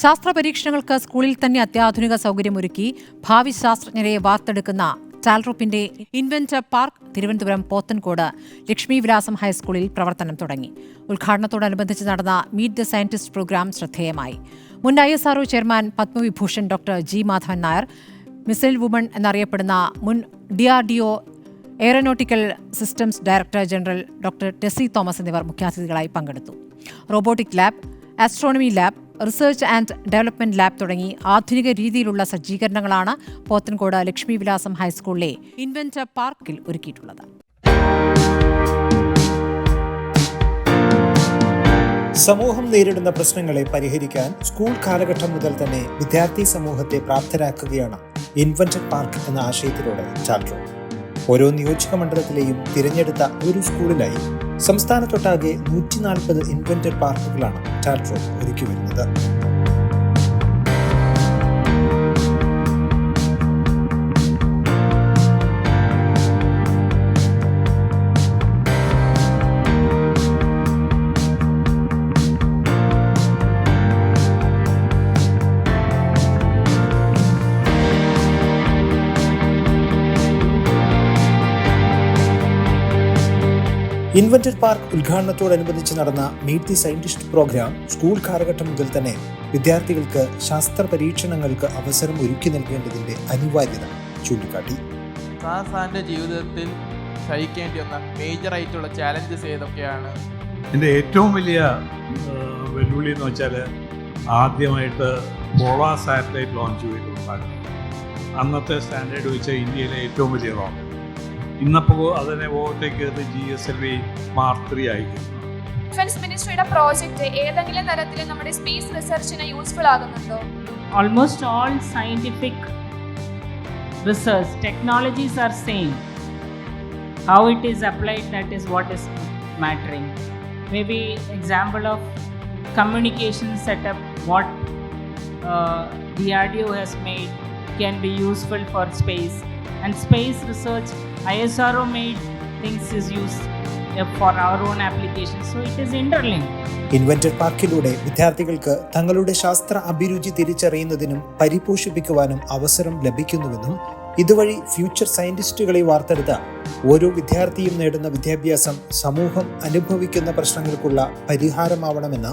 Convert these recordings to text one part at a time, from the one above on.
ശാസ്ത്ര പരീക്ഷണങ്ങൾക്ക് സ്കൂളിൽ തന്നെ അത്യാധുനിക സൗകര്യമൊരുക്കി ഭാവി ശാസ്ത്രജ്ഞരെ വാർത്തെടുക്കുന്ന ചാൽറൂപ്പിന്റെ ഇൻവെന്റർ പാർക്ക് തിരുവനന്തപുരം പോത്തൻകോട് ലക്ഷ്മി വിലാസം ഹൈസ്കൂളിൽ പ്രവർത്തനം തുടങ്ങി. ഉദ്ഘാടനത്തോടനുബന്ധിച്ച് നടന്ന മീറ്റ് ദ സയന്റിസ്റ്റ് പ്രോഗ്രാം ശ്രദ്ധേയമായി. മുൻ I S R O chairman Padma Vibhushan doctor G Madhavan Nair missile woman എന്നറിയപ്പെടുന്ന മുൻ D R D O aeronautical systems director general doctor Tessy Thomas എന്നിവർ മുഖ്യാതിഥികളായി പങ്കെടുത്തു. Robotic lab astronomy lab research and development lab തുടങ്ങി ആധുനിക രീതിയിലുള്ള സജ്ജീകരണങ്ങളാണ് പോത്തൻകോട് ലക്ഷ്മി വിലാസം ഹൈസ്കൂളിലെ ഇൻവെന്റർ പാർക്കിൽ ഒരുക്കിയിട്ടുള്ളത്. സമൂഹം നേരിടുന്ന പ്രശ്നങ്ങളെ പരിഹരിക്കാൻ സ്കൂൾ കാലഘട്ടം മുതൽ തന്നെ വിദ്യാർത്ഥി സമൂഹത്തെ പ്രാപ്തരാക്കുകയാണ് ഇൻവെന്റർ പാർക്ക് എന്ന ആശയത്തിലൂടെ ചാൽട്രോ ഓരോ നിയോജക മണ്ഡലത്തിലെയും തിരഞ്ഞെടുത്ത ഒരു സ്കൂളിലായി സംസ്ഥാനത്തൊട്ടാകെ നൂറ്റി നാൽപ്പത് ഇൻവെന്റഡ് പാർക്കുകളാണ് ടാട്രോ ഒരുക്കി വരുന്നത്. ഇൻവെന്റർ പാർക്ക് ഉദ്ഘാടനത്തോടനുബന്ധിച്ച് നടന്ന meet the scientist programme school കാലഘട്ടം മുതൽ തന്നെ വിദ്യാർത്ഥികൾക്ക് ശാസ്ത്ര പരീക്ഷണങ്ങൾക്ക് അവസരം ഒരുക്കി നൽകേണ്ടതിന്റെ അനിവാര്യത ചൂണ്ടിക്കാട്ടി. സാറിന്റെ ജീവിതത്തിൽ സഹിക്കേണ്ടി വന്ന മേജർ ആയിട്ടുള്ള ചാലഞ്ചസ് ഏതൊക്കെയാണ്? എന്റെ ഏറ്റവും വലിയ വെല്ലുവിളി എന്ന് വെച്ചാൽ ആദ്യമായിട്ട് പോളാർ സാറ്റലൈറ്റ് ലോഞ്ച് ചെയ്തിട്ടുണ്ടായിരുന്നു. അന്നത്തെ സ്റ്റാൻഡേർഡ് വെച്ച ഇന്ത്യയിലെ ഏറ്റവും വലിയ റോക്കറ്റ്. ഇന്നപ്പോ അതിനെ ഓർത്തേക്ക് G S L V mark three ആയിരിക്കും ഡിഫൻസ് മിനിസ്ട്രിയുടെ പ്രോജക്റ്റ് ഏതെങ്കിലും തരത്തിൽ നമ്മുടെ സ്പേസ് റിസർച്ചിന് useful ആകുന്നുണ്ടോ? Almost all scientific research technologies are same how it is applied that is what is mattering may be example of communication setup what D R D O has made can be useful for space and space research ISRO made things is used uh, for our own application. so it is interlinked inventor പാർക്കിലൂടെ വിദ്യാർത്ഥികൾക്ക് തങ്ങളുടെ ശാസ്ത്ര അഭിരുചി തിരിച്ചറിയുന്നതിനും പരിപോഷിപ്പിക്കുവാനും അവസരം ലഭിക്കുന്നുവെന്നും ഇതുവഴി future സയന്റിസ്റ്റുകളെ വാർത്തെടുത്ത ഓരോ വിദ്യാർത്ഥിയും നേടുന്ന വിദ്യാഭ്യാസം സമൂഹം അനുഭവിക്കുന്ന പ്രശ്നങ്ങൾക്കുള്ള പരിഹാരമാവണമെന്ന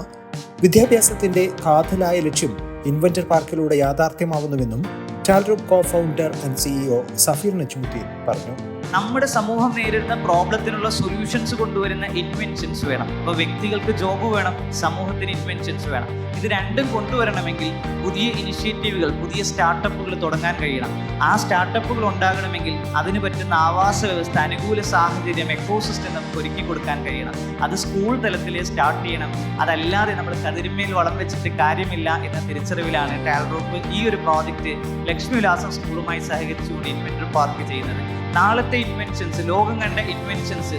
വിദ്യാഭ്യാസത്തിന്റെ കാതലായ ലക്ഷ്യം ഇൻവെന്റർ പാർക്കിലൂടെ യാഥാർത്ഥ്യമാവുന്നുവെന്നും Talrop co founder and CEO Safeer Nachumuthi പറഞ്ഞു. നമ്മുടെ സമൂഹം നേരിടുന്ന പ്രോബ്ലത്തിനുള്ള സൊല്യൂഷൻസ് കൊണ്ടുവരുന്ന ഇൻവെൻഷൻസ് വേണം. അപ്പോൾ വ്യക്തികൾക്ക് ജോബ് വേണം സമൂഹത്തിന് ഇൻവെൻഷൻസ് വേണം. ഇത് രണ്ടും കൊണ്ടുവരണമെങ്കിൽ പുതിയ ഇനിഷ്യേറ്റീവുകൾ പുതിയ സ്റ്റാർട്ടപ്പുകൾ തുടങ്ങാൻ കഴിയണം. ആ സ്റ്റാർട്ടപ്പുകൾ ഉണ്ടാകണമെങ്കിൽ അതിന് പറ്റുന്ന ആവാസ വ്യവസ്ഥ അനുകൂല സാഹചര്യം എക്കോസിസ്റ്റം നമുക്ക് ഒരുക്കി കൊടുക്കാൻ കഴിയണം. അത് സ്കൂൾ തലത്തിലേ സ്റ്റാർട്ട് ചെയ്യണം. അതല്ലാതെ നമ്മൾ കതിരിമേൽ വളം വെച്ചിട്ട് കാര്യമില്ല എന്ന തിരിച്ചറിവിലാണ് ടാൽ ഗ്രൂപ്പ് ഈ ഒരു പ്രോജക്റ്റ് ലക്ഷ്മി വിലാസം സ്കൂളുമായി സഹകരിച്ചുകൊണ്ട് ഇൻവെന്റർ പാർക്ക് ചെയ്യുന്നത്. നാളത്തെ ഇൻവെൻഷൻസ് ലോകം കണ്ട ഇൻവെൻഷൻസ്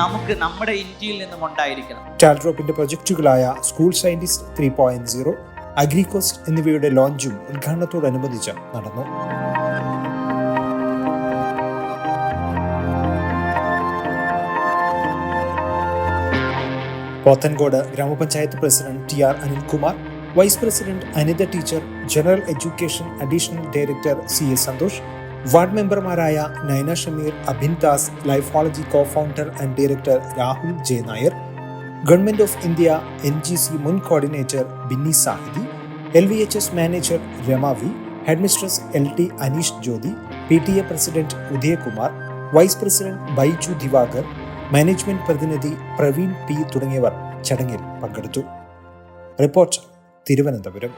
നമുക്ക് നമ്മുടെ ഇന്ത്യയിൽ നിന്നും ഉണ്ടായിരിക്കണം. ടാൽഡ്രോപ്പിന്റെ പ്രൊജക്ടുകളായ school scientist three point zero അഗ്രികോസ്റ്റ് എന്നിവയുടെ ലോഞ്ചും ഉദ്ഘാടനത്തോടനുബന്ധിച്ച് നടന്നു. Pothencode grama panchayat president T R Anilkumar vice president Anitha teacher general education additional director C S Santhosh ward മെമ്പർമാരായ Naina Shameer Abhin Das Lifology co founder and director Rahul J Nair government of India N G C മുൻ coordinator Binny Sahidi L V H S manager രമാവി headmistress L T Aneesh Jyothi P T A president Udayakumar vice president Baiju Divakar management പ്രതിനിധി Praveen P തുടങ്ങിയവർ ചടങ്ങിൽ പങ്കെടുത്തു. Report Thiruvananthapuram.